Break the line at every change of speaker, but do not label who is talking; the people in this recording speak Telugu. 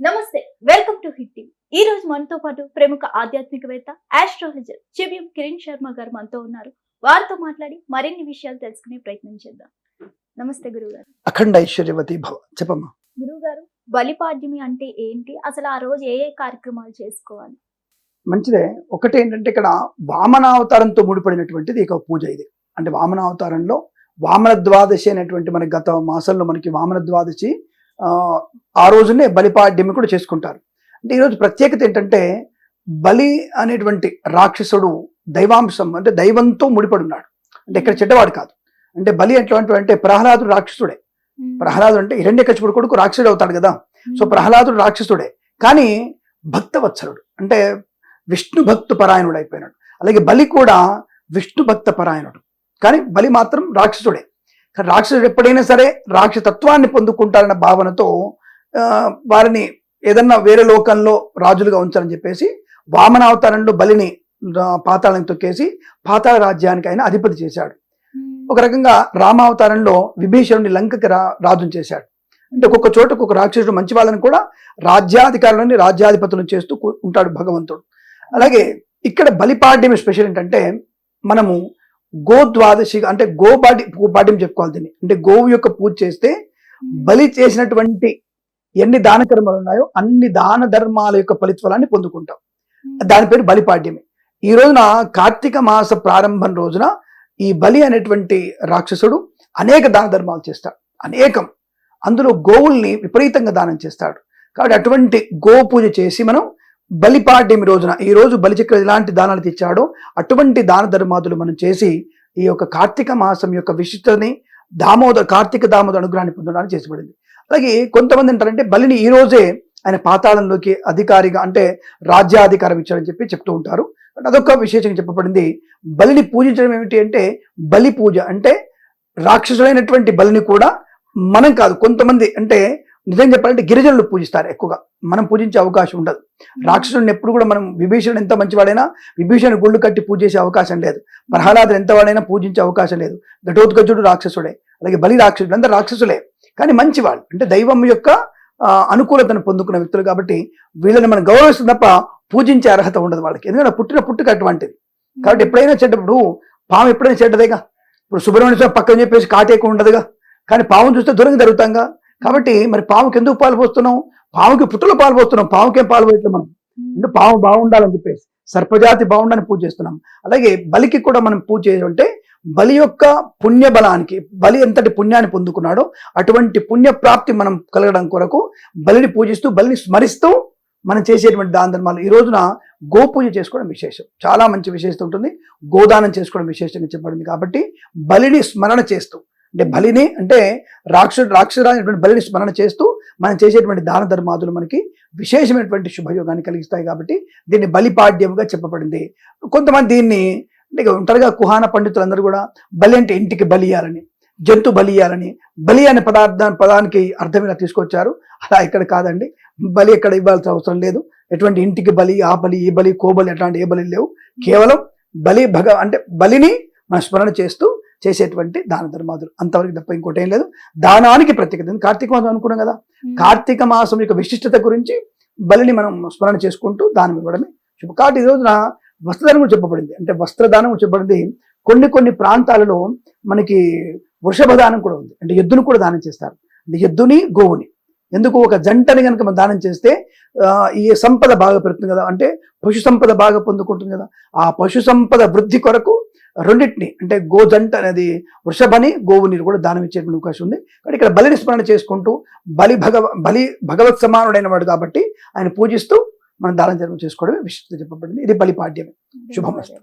నమస్తే వెల్కమ్ టు హిట్ టీవీ. ఈ రోజు మనతో పాటు ప్రముఖ ఆధ్యాత్మికవేత్త ఆస్ట్రాలజర్ చెవిఎం కిరణ్ శర్మ గారు మనతో ఉన్నారు. వారితో మాట్లాడి మరిన్ని విషయాలు తెలుసుకునే ప్రయత్నం చేద్దాం. నమస్తే గురువు గారు
అఖండ ఐశ్వర్యవతి భవ చెప్పమ్మా.
గురువు గారు బలిపాడ్యమి అంటే ఏంటి? అసలు ఆ రోజు ఏ ఏ కార్యక్రమాలు చేసుకోవాలి?
మంచిదే. ఒకటి ఏంటంటే ఇక్కడ వామనావతారంతో ముడిపడినటువంటిది ఇక పూజ ఇది. అంటే వామనావతారంలో వామన ద్వాదశి అనేటువంటి మనకి గత మాసంలో మనకి వామన ద్వాదశి ఆ, రోజునే బలిపాడ్యమి కూడా చేసుకుంటారు. అంటే ఈరోజు ప్రత్యేకత ఏంటంటే బలి అనేటువంటి రాక్షసుడు దైవాంశం అంటే దైవంతో ముడిపడి ఉన్నాడు అంటే ఇక్కడ చెడ్డవాడు కాదు. అంటే బలి ఎటువంటి అంటే ప్రహ్లాదుడు రాక్షసుడే. ప్రహ్లాదుడు అంటే హిరణ్యకశిపుడు కొడుకు రాక్షసుడు అవుతాడు కదా. సో ప్రహ్లాదుడు రాక్షసుడే. కానీ భక్తవత్సలుడు అంటే విష్ణు భక్తు పరాయణుడు అయిపోయినాడు. అలాగే బలి కూడా విష్ణు భక్త పరాయణుడు. కానీ బలి మాత్రం రాక్షసుడే. కానీ రాక్షసుడు ఎప్పుడైనా సరే రాక్షసత్వాన్ని పొందుకుంటారన్న భావనతో వారిని ఏదన్నా వేరే లోకంలో రాజులుగా ఉంచాలని చెప్పేసి వామనావతారంలో బలిని పాతాళానికి తొక్కేసి పాతాళ రాజ్యానికి ఆయన అధిపతి చేశాడు. ఒక రకంగా రామావతారంలో విభీషణుని లంకకి రా రాజుని చేశాడు. అంటే ఒక్కొక్క చోట ఒక్కొక్క రాక్షసుడు మంచి వాళ్ళని కూడా రాజ్యాధికారులని రాజ్యాధిపతులను చేస్తూ ఉంటాడు భగవంతుడు. అలాగే ఇక్కడ బలిపాడ్యం స్పెషల్ ఏంటంటే మనము గోద్వాదశి అంటే గో పాడ్య పాడ్యం చెప్పుకోవాలి దీన్ని. అంటే గోవు యొక్క పూజ చేస్తే బలి చేసినటువంటి ఎన్ని దాన కర్మలు ఉన్నాయో అన్ని దాన ధర్మాల యొక్క ఫలిత్ఫలాన్ని పొందుకుంటాం. దాని పేరు బలిపాడ్యమే ఈ రోజున కార్తీక మాస ప్రారంభం రోజున ఈ బలి అనేటువంటి రాక్షసుడు అనేక దాన ధర్మాలు చేస్తాడు. అనేకం. అందులో గోవుల్ని విపరీతంగా దానం చేస్తాడు. కాబట్టి అటువంటి గో పూజ చేసి మనం బలిపాడ్యమి రోజున ఈ రోజు బలిచక్ర ఎలాంటి దానాలు తెచ్చాడో అటువంటి దాన ధర్మాదులు మనం చేసి ఈ యొక్క కార్తీక మాసం యొక్క విశిష్టని దామోదర కార్తీక దామోదర అనుగ్రహాన్ని పొందడానికి చేసిబడింది అలాగే కొంతమంది ఏంటారంటే బలిని ఈ రోజే ఆయన పాతాళంలోకి అధికారిగా అంటే రాజ్యాధికారం ఇచ్చారని చెప్పి చెప్తూ ఉంటారు. అదొక విశేషంగా చెప్పబడింది. బలిని పూజించడం ఏమిటి అంటే బలి పూజ అంటే రాక్షసుడైనటువంటి బలిని కూడా మనం కాదు. కొంతమంది అంటే నిజం చెప్పాలంటే గిరిజనులు పూజిస్తారు ఎక్కువగా. మనం పూజించే అవకాశం ఉండదు. రాక్షసుడిని ఎప్పుడు కూడా మనం విభీషణుడు ఎంత మంచివాడైనా విభీషణుడు గుళ్ళు కట్టి పూజ చేసే అవకాశం లేదు. ప్రహ్లాదుడు ఎంత వాడైనా పూజించే అవకాశం లేదు. ఘటోత్కచుడు రాక్షసుడే అలాగే బలి రాక్షసుడు అందరూ రాక్షసులే. కానీ మంచివాళ్ళు అంటే దైవం యొక్క అనుకూలతను పొందుకున్న వ్యక్తులు కాబట్టి వీళ్ళని మనం గౌరవిస్తుంది తప్ప పూజించే అర్హత ఉండదు వాళ్ళకి. ఎందుకంటే పుట్టిన పుట్టుక అటువంటిది. కాబట్టి ఎప్పుడైనా చెడ్డప్పుడు పాము ఎప్పుడైనా చెడ్డదేగా? ఇప్పుడు సుబ్రహ్మణ్య స్వామి పక్కన చెప్పేసి కాటేయకుండా ఉండదుగా? కానీ పాము చూస్తే దూరంగా జరుగుతాంగా కాబట్టి మరి పాముకి ఎందుకు పాలు పోస్తున్నాం పాముకి పుట్టలో పాలు పోస్తున్నాం. పాముకేం పాలు పోయట్లేదు మనం. అంటే పాము బాగుండాలని చెప్పేసి. సర్పజాతి బాగుండాలని పూజ చేస్తున్నాం. అలాగే బలికి కూడా మనం పూజ చేయాలంటే బలి యొక్క పుణ్య బలానికి బలి ఎంతటి పుణ్యాన్ని పొందుకున్నాడో అటువంటి పుణ్య ప్రాప్తి మనం కలగడం కొరకు బలిని పూజిస్తూ బలిని స్మరిస్తూ మనం చేసేటువంటి దాన ధర్మాలు. ఈ రోజున గోపూజ చేసుకోవడం విశేషం. చాలా మంచి విశేషత ఉంటుంది. గోదానం చేసుకోవడం విశేషంగా చెప్పబడింది కాబట్టి బలిని స్మరణ చేస్తూ అంటే బలిని అంటే రాక్ష రాక్షసురాజైనటువంటి బలిని స్మరణ చేస్తూ మనం చేసేటువంటి దాన ధర్మాదులు మనకి విశేషమైనటువంటి శుభయోగాన్ని కలిగిస్తాయి కాబట్టి దీన్ని బలిపాడ్యముగా చెప్పబడింది. కొంతమంది దీన్ని అంటే ఇక ఉంటారుగా కుహాన పండితులందరూ కూడా బలి అంటే ఇంటికి బలి ఇయ్యాలని జంతు బలి ఇయ్యాలని బలి అనే పదార్థ పదానికి అర్థం ఇలా తీసుకొచ్చారు. అలా ఇక్కడ కాదండి. బలి ఎక్కడ ఇవ్వాల్సిన అవసరం లేదు. ఎటువంటి ఇంటికి బలి ఆ బలి ఈ బలి కోబలి అట్లాంటి ఏ బలి లేవు. కేవలం బలి భగ అంటే బలిని మన స్మరణ చేస్తూ చేసేటువంటి దాన ధర్మాదులు. అంతవరకు తప్ప ఇంకోటి ఏం లేదు. దానానికి ప్రత్యేకత. కార్తీక మాసం అనుకున్నాం కదా. కార్తీక మాసం యొక్క విశిష్టత గురించి బలిని మనం స్మరణ చేసుకుంటూ దానం ఇవ్వడమే శుభ. కాబట్టి ఈ రోజున వస్త్రదానం కూడా చెప్పబడింది. అంటే వస్త్రదానం చెప్పబడింది. కొన్ని కొన్ని ప్రాంతాలలో మనకి వృషభ దానం కూడా ఉంది. అంటే ఎద్దును కూడా దానం చేస్తారు. అంటే ఎద్దుని గోవుని. ఎందుకు? ఒక జంటని కనుక మనం దానం చేస్తే ఈ సంపద బాగా పెరుగుతుంది కదా. అంటే పశు సంపద బాగా పొందుకుంటుంది కదా. ఆ పశు సంపద వృద్ధి కొరకు రెండింటిని అంటే గో జంట అనేది వృషభని గోవుని కూడా దానం ఇచ్చేటువంటి అవకాశం ఉంది. కానీ ఇక్కడ బలిని స్మరణ చేసుకుంటూ బలి భగవ బలి భగవత్ సమానుడైన వాడు కాబట్టి ఆయన పూజిస్తూ మనం దానం ధర్మం చేసుకోవడమే విశిష్టత చెప్పబడింది. ఇది బలిపాడ్యమే శుభమస్తు.